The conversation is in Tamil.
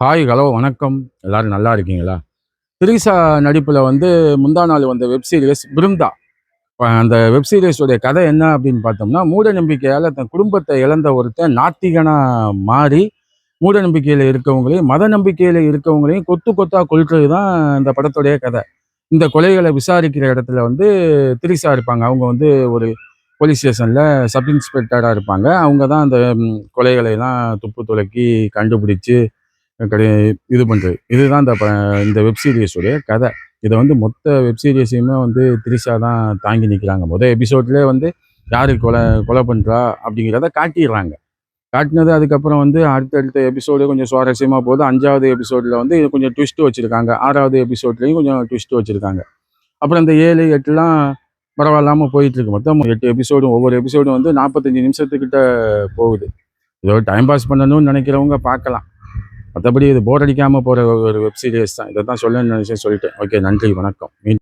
ஹாய் ஹலோ வணக்கம். எல்லாரும் நல்லா இருக்கீங்களா? திரிசா நடிப்பில் வந்து முந்தா நாள் வந்த வெப் சீரிஸ் பிருந்தா. அந்த வெப் சீரிஸோடைய கதை என்ன அப்படின்னு பார்த்தோம்னா மூட நம்பிக்கையால் தன் குடும்பத்தை இழந்த ஒருத்தன் நாத்திகனாக மாறி மூட நம்பிக்கையில் இருக்கவங்களையும் மத நம்பிக்கையில் இருக்கவங்களையும் கொத்து கொத்தா கொள்கிறது தான் இந்த படத்துடைய கதை. இந்த கொலைகளை விசாரிக்கிற இடத்துல வந்து திரிசா இருப்பாங்க. அவங்க வந்து ஒரு போலீஸ் ஸ்டேஷனில் சப் இன்ஸ்பெக்டராக இருப்பாங்க. அவங்க தான் அந்த கொலைகளையெல்லாம் கொலைகளை எல்லாம் துப்பு துளக்கி கண்டுபிடிச்சு கிடை இது பண்ணுறது இதுதான் இந்த ப இந்த வெப் சீரிஸுடைய கதை. இதை வந்து மொத்த வெப் சீரிஸையுமே வந்து திரிஷா தான் தாங்கி நிற்கிறாங்க மொதல் எபிசோட்லேயே வந்து யார் கொலை கொலை பண்ணுறா அப்படிங்கிறத காட்டிடுறாங்க. காட்டினது அதுக்கப்புறம் வந்து அடுத்தடுத்த எபிசோடு கொஞ்சம் சுவாரஸ்யமாக போகுது. அஞ்சாவது எபிசோடில் வந்து கொஞ்சம் ட்விஸ்ட் வச்சுருக்காங்க. ஆறாவது எபிசோட்லேயும் கொஞ்சம் ட்விஸ்ட் வச்சுருக்காங்க. அப்புறம் இந்த ஏழு எட்டுலாம் பரவாயில்லாமல் போயிட்டுருக்கு. மொத்தம் எட்டு எபிசோடும் ஒவ்வொரு எபிசோடும் வந்து நாற்பத்தஞ்சு நிமிஷத்துக்கிட்ட போகுது. ஏதோ டைம் பாஸ் பண்ணணும்னு நினைக்கிறவங்க பார்க்கலாம். மற்றபடி இது போர் அடிக்காமல் போகிற ஒரு வெப்சீரிஸ் தான். இதை தான் சொல்லணும்னு நினச்சி சொல்லிட்டேன். ஓகே நன்றி வணக்கம். மீன்